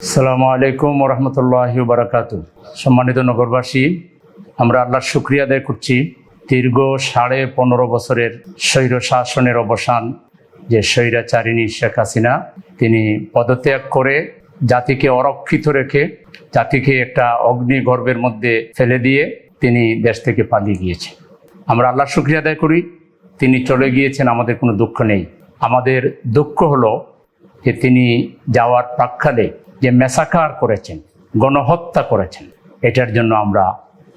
আসসালামু আলাইকুম রহমতুল্লাহ বারাকাতু সম্মানিত নগরবাসী, আমরা আল্লাহর শুক্রিয়া আদায় করছি। দীর্ঘ সাড়ে পনেরো বছরের স্বৈর শাসনের অবসান যে স্বৈরাচারিণী শেখ হাসিনা, তিনি পদত্যাগ করে জাতিকে অরক্ষিত রেখে, জাতিকে একটা অগ্নিগর্ভের মধ্যে ফেলে দিয়ে তিনি দেশ থেকে পালিয়ে গিয়েছেন। আমরা আল্লাহর শুক্রিয়া আদায় করি, তিনি চলে গিয়েছেন, আমাদের কোনো দুঃখ নেই। আমাদের দুঃখ হলো যে তিনি যাওয়ার প্রাক্ষালে যে মেসাকার করেছেন, গণহত্যা করেছেন, এটার জন্য আমরা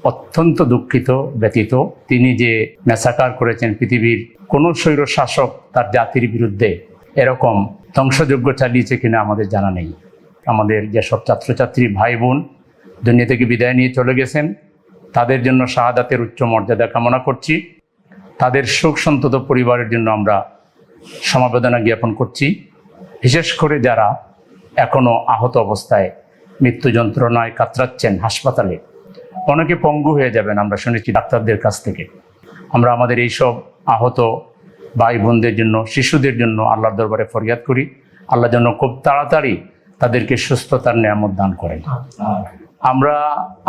অত্যন্ত দুঃখিত ব্যতীত তিনি যে মেসাকার করেছেন পৃথিবীর কোনো স্বৈর শাসক তার জাতির বিরুদ্ধে এরকম ধ্বংসযজ্ঞ চালিয়েছে কিনা আমাদের জানা নেই। আমাদের যেসব ছাত্রছাত্রী ভাই বোন দুনিয়া থেকে বিদায় নিয়ে চলে গেছেন, তাদের জন্য শাহাদাতের উচ্চ মর্যাদা কামনা করছি। তাদের সুখ সন্তত পরিবারের জন্য আমরা সমবেদনা জ্ঞাপন করছি। বিশেষ করে যারা এখনও আহত অবস্থায় মৃত্যু যন্ত্রণায় কাতরাচ্ছেন হাসপাতালে। অনেকে পঙ্গু হয়ে যাবেন, আমরা শুনেছি ডাক্তারদের কাছ থেকে। আমরা আমাদের এইসব আহত ভাই বোনদের জন্য, শিশুদের জন্য আল্লাহর দরবারে ফরিয়াদ করি। আল্লাহ যেন খুব তাড়াতাড়ি তাদেরকে সুস্থতার নিয়ামত দান করেন। আমরা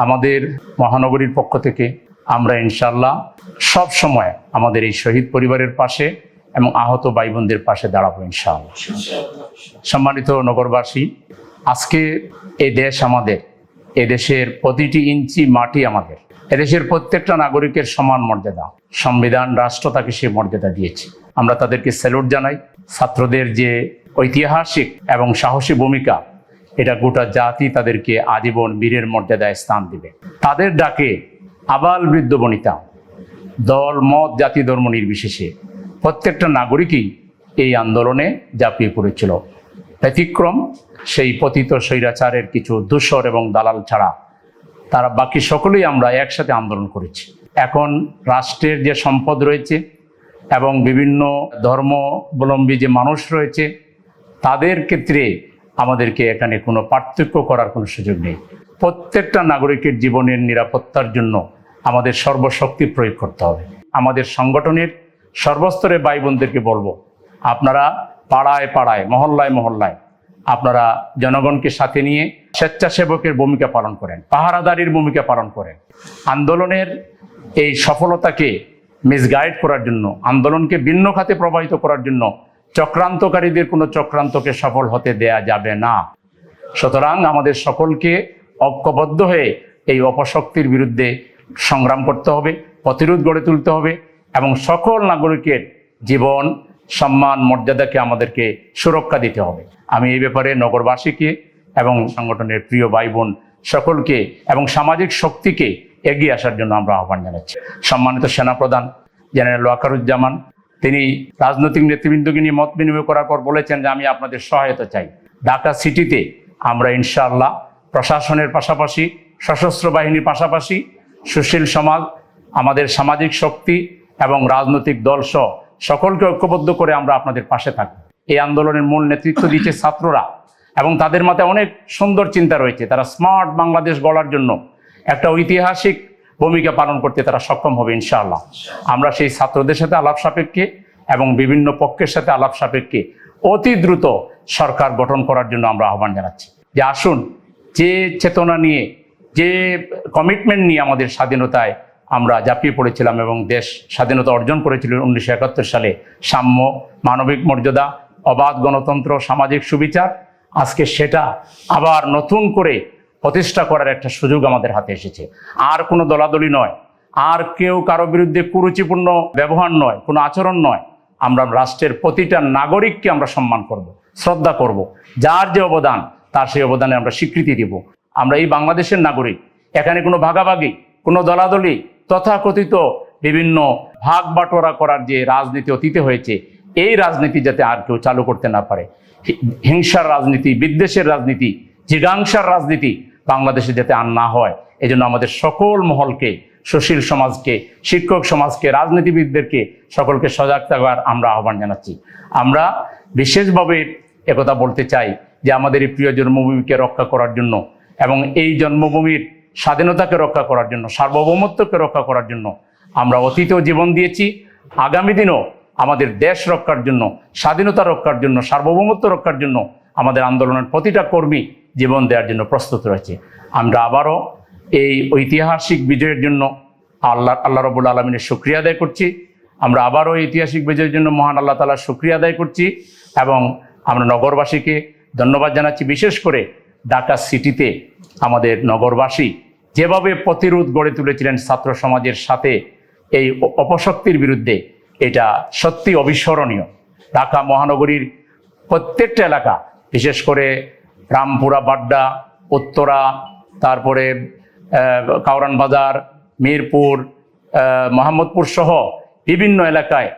আমাদের মহানগরীর পক্ষ থেকে, আমরা ইনশাল্লাহ সব সময় আমাদের এই শহীদ পরিবারের পাশে এবং আহত ভাই বোনদের পাশে দাঁড়াবো ইনশাআল্লাহ। সম্মানিত নগরবাসী, আজকে এ দেশ আমাদের এদেশের প্রতিটি ইঞ্চি মাটি আমাদের এদেশের প্রত্যেকটা নাগরিকের সমান মর্যাদা, সংবিধান, রাষ্ট্র তাকে সে মর্যাদা দিয়েছে। আমরা তাদেরকে স্যালুট জানাই, ছাত্রদের যে ঐতিহাসিক এবং সাহসী ভূমিকা, এটা গোটা জাতি তাদেরকে আজীবন বীরের মর্যাদায় স্থান দিবে। তাদের ডাকে আবাল বৃদ্ধ বনিতা, দল, মত, জাতি, ধর্ম নির্বিশেষে প্রত্যেকটা নাগরিকই এই আন্দোলনে ঝাঁপিয়ে পড়েছিল। ব্যতিক্রম, সেই পতিত স্বৈরাচারের কিছু দূষর এবং দালাল ছাড়া। তারা বাকি সকলেই আমরা একসাথে আন্দোলন করেছি। এখন রাষ্ট্রের যে সম্পদ রয়েছে এবং বিভিন্ন ধর্মাবলম্বী যে মানুষ রয়েছে, তাদের ক্ষেত্রে আমাদেরকে এখানে কোনো পার্থক্য করার কোনো সুযোগ নেই। প্রত্যেকটা নাগরিকের জীবনের নিরাপত্তার জন্য আমাদের সর্বশক্তি প্রয়োগ করতে হবে। আমাদের সংগঠনের সর্বস্তরে ভাই বোনদেরকে বলব, আপনারা পাড়ায় পাড়ায়, মহল্লায় মহল্লায়, আপনারা জনগণকে সাথে নিয়ে স্বেচ্ছাসেবকের ভূমিকা পালন করেন, পাহারাদারির ভূমিকা পালন করেন। আন্দোলনের এই সফলতাকে মিসগাইড করার জন্য, আন্দোলনকে ভিন্ন খাতে প্রবাহিত করার জন্য চক্রান্তকারীদের কোনো চক্রান্তকে সফল হতে দেয়া যাবে না। সুতরাং আমাদের সকলকে ঐক্যবদ্ধ হয়ে এই অপশক্তির বিরুদ্ধে সংগ্রাম করতে হবে, প্রতিরোধ গড়ে তুলতে হবে এবং সকল নাগরিকের জীবন, সম্মান, মর্যাদাকে আমাদেরকে সুরক্ষা দিতে হবে। আমি এই ব্যাপারে নগরবাসীকে এবং সংগঠনের প্রিয় ভাই বোন সকলকে এবং সামাজিক শক্তিকে এগিয়ে আসার জন্য আমরা আহ্বান জানাচ্ছি। সম্মানিত সেনাপ্রধান জেনারেল ওয়াকারুজ্জামান, তিনি রাজনৈতিক নেতৃবৃন্দকে নিয়ে মত বিনিময় করার পর বলেছেন যে আমি আপনাদের সহায়তা চাই। ঢাকা সিটিতে আমরা ইনশাআল্লাহ প্রশাসনের পাশাপাশি, সশস্ত্র বাহিনীর পাশাপাশি, সুশীল সমাজ, আমাদের সামাজিক শক্তি এবং রাজনৈতিক দল সহ সকলকে ঐক্যবদ্ধ করে আমরা আপনাদের পাশে থাকব। এই আন্দোলনের মূল নেতৃত্ব দিচ্ছে ছাত্ররা এবং তাদের মাথায় অনেক সুন্দর চিন্তা রয়েছে। তারা স্মার্ট বাংলাদেশ গড়ার জন্য একটা ঐতিহাসিক ভূমিকা পালন করতে তারা সক্ষম হবে ইনশাআল্লাহ। আমরা সেই ছাত্রদের সাথে আলাপ সাপেক্ষে এবং বিভিন্ন পক্ষের সাথে আলাপ সাপেক্ষে অতি দ্রুত সরকার গঠন করার জন্য আমরা আহ্বান জানাচ্ছি। যে আসুন, যে চেতনা নিয়ে, যে কমিটমেন্ট নিয়ে আমাদের স্বাধীনতায় আমরা ঝাঁপিয়ে পড়েছিলাম এবং দেশ স্বাধীনতা অর্জন করেছিল উনিশশো একাত্তর সালে। সাম্য, মানবিক মর্যাদা, অবাধ গণতন্ত্র, সামাজিক সুবিচার, আজকে সেটা আবার নতুন করে প্রতিষ্ঠা করার একটা সুযোগ আমাদের হাতে এসেছে। আর কোনো দলাদলি নয়, আর কেউ কারও বিরুদ্ধে কুরুচিপূর্ণ ব্যবহার নয়, কোনো আচরণ নয়। আমরা রাষ্ট্রের প্রতিটা নাগরিককে আমরা সম্মান করব, শ্রদ্ধা করব। যার যে অবদান, তার সেই অবদানে আমরা স্বীকৃতি দিব। আমরা এই বাংলাদেশের নাগরিক, এখানে কোনো ভাগাভাগি, কোনো দলাদলি তথাকথিত বিভিন্ন ভাগ বাটোয়ারা করার যে রাজনীতি অতীতে হয়েছে, এই রাজনীতি যাতে আর কেউ চালু করতে না পারে। হিংসার রাজনীতি, বিদ্বেষের রাজনীতি, জিগাংসার রাজনীতি বাংলাদেশে যাতে আর না হয়, এজন্য আমাদের সকল মহলকে, সুশীল সমাজকে, শিক্ষক সমাজকে, রাজনীতিবিদদেরকে সকলকে সজাগ থাকার আমরা আহ্বান জানাচ্ছি। আমরা বিশেষভাবে একথা বলতে চাই যে আমাদের এই প্রিয় জন্মভূমিকে রক্ষা করার জন্য এবং এই জন্মভূমির স্বাধীনতাকে রক্ষা করার জন্য, সার্বভৌমত্বকে রক্ষা করার জন্য আমরা অতীতেও জীবন দিয়েছি। আগামী দিনও আমাদের দেশ রক্ষার জন্য, স্বাধীনতা রক্ষার জন্য, সার্বভৌমত্ব রক্ষার জন্য আমাদের আন্দোলনের প্রতিটা কর্মী জীবন দেওয়ার জন্য প্রস্তুত রয়েছে। আমরা আবারও এই ঐতিহাসিক বিজয়ের জন্য আল্লাহ আল্লাহ রবুল আলমিনের শুক্রিয়া আদায় করছি। আমরা আবারও ঐতিহাসিক বিজয়ের জন্য মহান আল্লাহ তালার শুক্রিয়া আদায় করছি এবং আমরা নগরবাসীকে ধন্যবাদ জানাচ্ছি। বিশেষ করে ঢাকা সিটিতে আমাদের নগরবাসী যেভাবে প্রতিরোধ গড়ে তুলেছিলেন ছাত্র সমাজের সাথে এই অপশক্তির বিরুদ্ধে, এটা সত্যি অবিস্মরণীয়। ঢাকা মহানগরীর প্রত্যেকটা এলাকা, বিশেষ করে রামপুরা, বাড্ডা, উত্তরা, তারপরে কাউরান বাজার, মিরপুর মোহাম্মদপুর সহ বিভিন্ন এলাকায়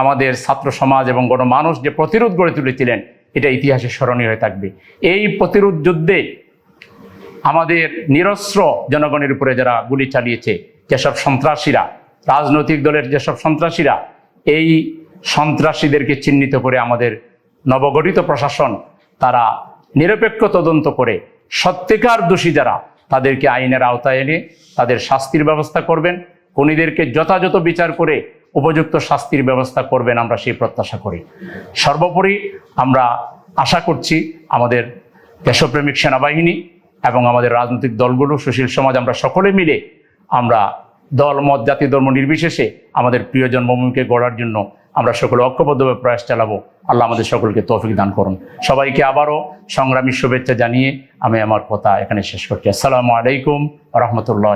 আমাদের ছাত্র সমাজ এবং গণমানুষ যে প্রতিরোধ গড়ে তুলেছিলেন, এটা ইতিহাসে স্মরণীয় হয়ে থাকবে। এই প্রতিরোধ যুদ্ধে আমাদের নিরস্ত্র জনগণের উপরে যারা গুলি চালিয়েছে, যেসব সন্ত্রাসীরা, রাজনৈতিক দলের যেসব সন্ত্রাসীরা, এই সন্ত্রাসীদেরকে চিহ্নিত করে আমাদের নবগঠিত প্রশাসন, তারা নিরপেক্ষ তদন্ত করে সত্যিকার দোষী যারা, তাদেরকে আইনের আওতায় এনে তাদের শাস্তির ব্যবস্থা করবেন। খুনিদেরকে যথাযথ বিচার করে উপযুক্ত শাস্তির ব্যবস্থা করবেন আমরা সেই প্রত্যাশা করি। সর্বোপরি আমরা আশা করছি আমাদের দেশপ্রেমিক সেনাবাহিনী এবং আমাদের রাজনৈতিক দলগুলো, সুশীল সমাজ, আমরা সকলে মিলে আমরা দল, মত, জাতি, ধর্ম নির্বিশেষে আমাদের প্রিয় জন্মভূমিকে গড়ার জন্য আমরা সকলে ঐক্যবদ্ধভাবে প্রয়াস চালাবো। আল্লাহ আমাদের সকলকে তৌফিক দান করুন। সবাইকে আবারও সংগ্রামী শুভেচ্ছা জানিয়ে আমি আমার কথা এখানে শেষ করছি। আসসালামু আলাইকুম রহমতুল্লাহ।